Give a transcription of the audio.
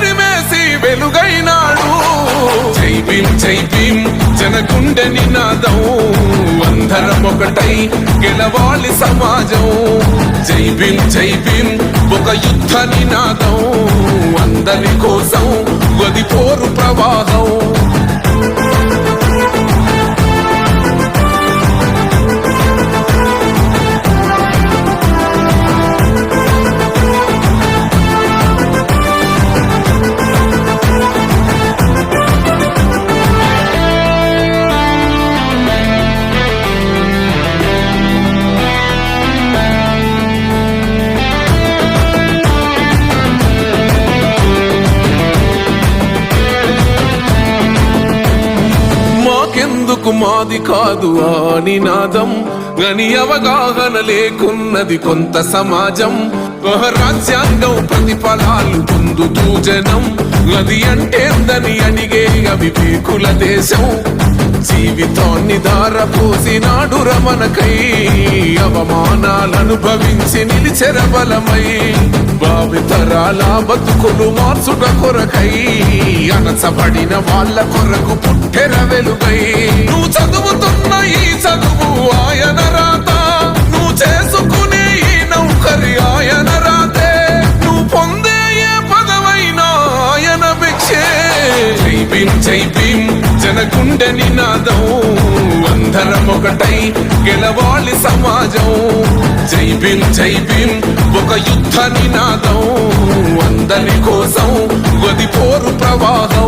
చీకటిని వెలుగైనాడు. జై భీం జై భీం జనకుండె నినాదం అందరం ఒకటై గెలవాలి సమాజం. జై భీం జై భీం ఒక యుద్ధ నినాదం అందరి కోసం గది పోరు ప్రవాహం. మాకెందుకు మాది కాదు ఆ నినాదం గని అవగాహన లేకున్నది కొంత సమాజం. రాజ్యాంగం ప్రతిఫలాలు పొందుతూ జనం. అది అంటేందని అడిగే అవివేకుల దేశం. జీవితాన్ని దారపోసినాడు రమణకై అవమానాలనుభవించి నిలిచెర బలమై భావితరాల బతుకులు మార్చుట కొరకై. అనసబడిన వాళ్ళ కొరకు పుట్టెర వెలుగై. నువ్వు చదువుతున్న ఈ చదువు ఆయన రాత. నువ్వు చేసుకునే ఈ నౌకరి ఆయన రాతే. నువ్వు పొందే ఏ పదవైనా ఆయన భిక్షే. జై భీం జై భీం జనకుండె నినాదం. అందరం ఒకటై గెలవాలి సమాజం. జై భీం జై భీం ఒక యుద్ధ నినాదం. అందరి కోసం గది పోరు ప్రవాహం.